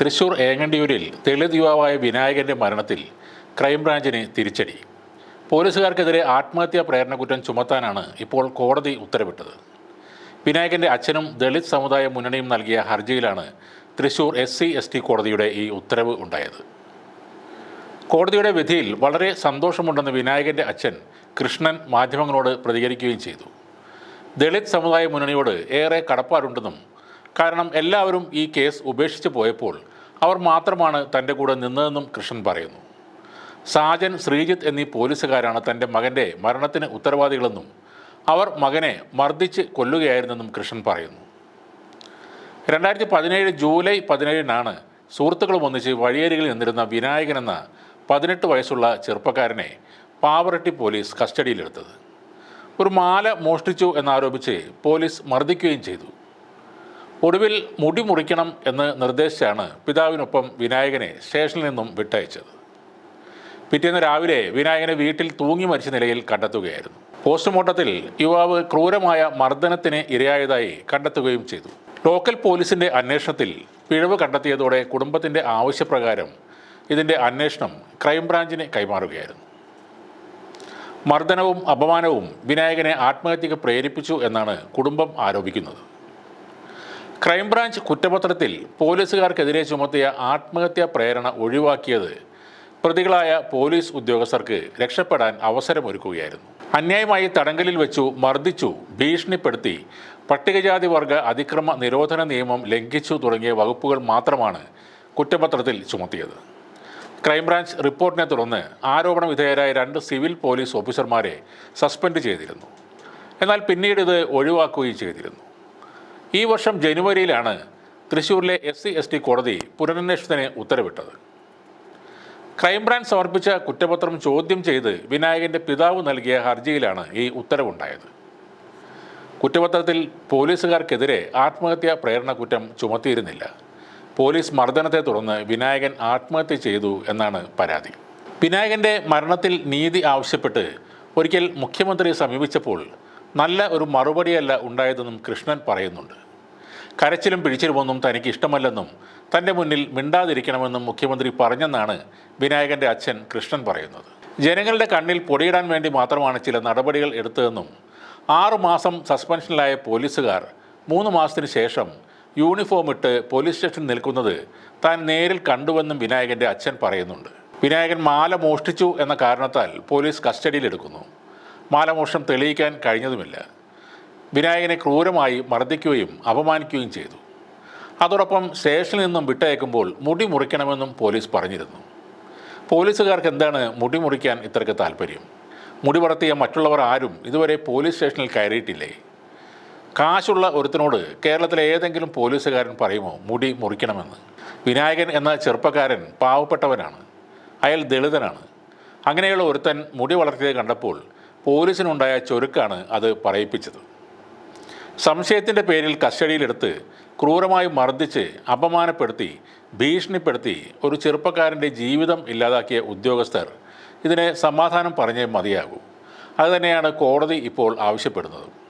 തൃശൂർ ഏങ്ങണ്ടിയൂരിൽ ദളിത് യുവാവായ വിനായകന്റെ മരണത്തിൽ ക്രൈംബ്രാഞ്ചിന് തിരിച്ചടി. പോലീസുകാർക്കെതിരെ ആത്മഹത്യാ പ്രേരണ കുറ്റം ചുമത്താനാണ് ഇപ്പോൾ കോടതി ഉത്തരവിട്ടത്. വിനായകന്റെ അച്ഛനും ദളിത് സമുദായ മുന്നണിയും നൽകിയ ഹർജിയിലാണ് Thrissur S C S T കോടതിയുടെ ഈ ഉത്തരവ് ഉണ്ടായത്. കോടതിയുടെ വിധിയിൽ വളരെ സന്തോഷമുണ്ടെന്ന് വിനായകന്റെ അച്ഛൻ കൃഷ്ണൻ മാധ്യമങ്ങളോട് പ്രതികരിക്കുകയും ചെയ്തു. ദളിത് സമുദായ മുന്നണിയോട് ഏറെ കടപ്പാടുണ്ടെന്നും കാരണം എല്ലാവരും ഈ കേസ് ഉപേക്ഷിച്ച് പോയപ്പോൾ അവർ മാത്രമാണ് തന്റെ കൂടെ നിന്നതെന്നും കൃഷ്ണൻ പറയുന്നു. സാജൻ ശ്രീജിത്ത് എന്നീ പോലീസുകാരാണ് തന്റെ മകന്റെ മരണത്തിന് ഉത്തരവാദികളെന്നും അവർ മകനെ മർദ്ദിച്ച് കൊല്ലുകയായിരുന്നെന്നും കൃഷ്ണൻ പറയുന്നു. രണ്ടായിരത്തി പതിനേഴ് ജൂലൈ പതിനേഴിനാണ് സുഹൃത്തുക്കളും ഒന്നിച്ച് വഴിയരികിൽ നിന്നിരുന്ന വിനായകൻ എന്ന പതിനെട്ട് വയസ്സുള്ള ചെറുപ്പക്കാരനെ പാവറട്ടി പോലീസ് കസ്റ്റഡിയിലെടുത്തത്. ഒരു മാല മോഷ്ടിച്ചു എന്നാരോപിച്ച് പോലീസ് മർദ്ദിക്കുകയും ചെയ്തു. ഒടുവിൽ മുടി മുറിക്കണം എന്ന് നിർദ്ദേശിച്ചാണ് പിതാവിനൊപ്പം വിനായകനെ സ്റ്റേഷനിൽ നിന്നും വിട്ടയച്ചത്. പിറ്റേന്ന് രാവിലെ വിനായകനെ വീട്ടിൽ തൂങ്ങി മരിച്ച നിലയിൽ കണ്ടെത്തുകയായിരുന്നു. പോസ്റ്റ്മോർട്ടത്തിൽ യുവാവ് ക്രൂരമായ മർദ്ദനത്തിന് ഇരയായതായി കണ്ടെത്തുകയും ചെയ്തു. ലോക്കൽ പോലീസിന്റെ അന്വേഷണത്തിൽ പിഴവ് കണ്ടെത്തിയതോടെ കുടുംബത്തിന്റെ ആവശ്യപ്രകാരം ഇതിന്റെ അന്വേഷണം ക്രൈംബ്രാഞ്ചിന് കൈമാറുകയായിരുന്നു. മർദ്ദനവും അപമാനവും വിനായകനെ ആത്മഹത്യക്ക് പ്രേരിപ്പിച്ചു എന്നാണ് കുടുംബം ആരോപിക്കുന്നത്. ക്രൈംബ്രാഞ്ച് കുറ്റപത്രത്തിൽ പോലീസുകാർക്കെതിരെ ചുമത്തിയ ആത്മഹത്യാ പ്രേരണ ഒഴിവാക്കിയത്. പ്രതികളായ പോലീസ് ഉദ്യോഗസ്ഥർക്ക് രക്ഷപ്പെടാൻ അവസരമൊരുക്കുകയായിരുന്നു. അന്യായമായി തടങ്കലിൽ വെച്ചു മർദ്ദിച്ചു ഭീഷണിപ്പെടുത്തി പട്ടികജാതി വർഗ അതിക്രമ നിരോധന നിയമം ലംഘിച്ചു തുടങ്ങിയ വകുപ്പുകൾ മാത്രമാണ് കുറ്റപത്രത്തിൽ ചുമത്തിയത്. ക്രൈംബ്രാഞ്ച് റിപ്പോർട്ടിനെ തുടർന്ന് ആരോപണ വിധേയരായ രണ്ട് സിവിൽ പോലീസ് ഓഫീസർമാരെ സസ്പെൻഡ് ചെയ്തിരുന്നു. എന്നാൽ പിന്നീട് ഇത് ഒഴിവാക്കുകയും ചെയ്തിരുന്നു. ഈ വർഷം ജനുവരിയിലാണ് തൃശൂരിലെ എസ് സി എസ് ടി കോടതി പുനരന്വേഷണത്തിന് ഉത്തരവിട്ടത്. ക്രൈംബ്രാഞ്ച് സമർപ്പിച്ച കുറ്റപത്രം ചോദ്യം ചെയ്ത് വിനായകന്റെ പിതാവ് നൽകിയ ഹർജിയിലാണ് ഈ ഉത്തരവുണ്ടായത്. കുറ്റപത്രത്തിൽ പോലീസുകാർക്കെതിരെ ആത്മഹത്യാ പ്രേരണ കുറ്റം ചുമത്തിയിരുന്നില്ല. പോലീസ് മർദ്ദനത്തെ തുടർന്ന് വിനായകൻ ആത്മഹത്യ ചെയ്തു എന്നാണ് പരാതി. വിനായകന്റെ മരണത്തിൽ നീതി ആവശ്യപ്പെട്ട് ഒരിക്കൽ മുഖ്യമന്ത്രിയെ സമീപിച്ചപ്പോൾ നല്ല ഒരു മറുപടിയല്ല ഉണ്ടായതെന്നും കൃഷ്ണൻ പറയുന്നുണ്ട്. കരച്ചിലും പിടിച്ചിലുമൊന്നും തനിക്ക് ഇഷ്ടമല്ലെന്നും തന്റെ മുന്നിൽ മിണ്ടാതിരിക്കണമെന്നും മുഖ്യമന്ത്രി പറഞ്ഞെന്നാണ് വിനായകന്റെ അച്ഛൻ കൃഷ്ണൻ പറയുന്നത്. ജനങ്ങളുടെ കണ്ണിൽ പൊടിയിടാൻ വേണ്ടി മാത്രമാണ് ചില നടപടികൾ എടുത്തതെന്നും ആറുമാസം സസ്പെൻഷനിലായ പോലീസുകാർ മൂന്ന് മാസത്തിന് ശേഷം യൂണിഫോം ഇട്ട് പോലീസ് സ്റ്റേഷനിൽ നിൽക്കുന്നത് താൻ നേരിൽ കണ്ടുവെന്നും വിനായകന്റെ അച്ഛൻ പറയുന്നുണ്ട്. വിനായകൻ മാല മോഷ്ടിച്ചു എന്ന കാരണത്താൽ പോലീസ് കസ്റ്റഡിയിലെടുക്കുന്നു മാലമോഷണം തെളിയിക്കാൻ കഴിഞ്ഞതുമില്ല. വിനായകനെ ക്രൂരമായി മർദ്ദിക്കുകയും അപമാനിക്കുകയും ചെയ്തു. അതോടൊപ്പം സ്റ്റേഷനിൽ നിന്നും വിട്ടയക്കുമ്പോൾ മുടി മുറിക്കണമെന്നും പോലീസ് പറഞ്ഞിരുന്നു. പോലീസുകാർക്ക് എന്താണ് മുടി മുറിക്കാൻ ഇത്രയ്ക്ക് താല്പര്യം? മുടി വളർത്തിയ മറ്റുള്ളവർ ആരും ഇതുവരെ പോലീസ് സ്റ്റേഷനിൽ കയറിയിട്ടില്ലേ? കാശുള്ള ഒരുത്തിനോട് കേരളത്തിലെ ഏതെങ്കിലും പോലീസുകാരൻ പറയുമോ മുടി മുറിക്കണമെന്ന്? വിനായകൻ എന്ന ചെറുപ്പക്കാരൻ പാവപ്പെട്ടവനാണ്. അയാൾ ദളിതനാണ്. അങ്ങനെയുള്ള ഒരുത്തൻ മുടി വളർത്തിയത് കണ്ടപ്പോൾ പോലീസിനുണ്ടായ ചൊരുക്കാണ് അത് പറയിപ്പിച്ചത്. സംശയത്തിന്റെ പേരിൽ കസ്റ്റഡിയിലെടുത്ത് ക്രൂരമായി മർദ്ദിച്ച് അപമാനപ്പെടുത്തി ഭീഷണിപ്പെടുത്തി ഒരു ചെറുപ്പക്കാരന്റെ ജീവിതം ഇല്ലാതാക്കിയ ഉദ്യോഗസ്ഥർ ഇതിനെ സമാധാനം പറഞ്ഞേ മതിയാകൂ. അതുതന്നെയാണ് കോടതി ഇപ്പോൾ ആവശ്യപ്പെടുന്നത്.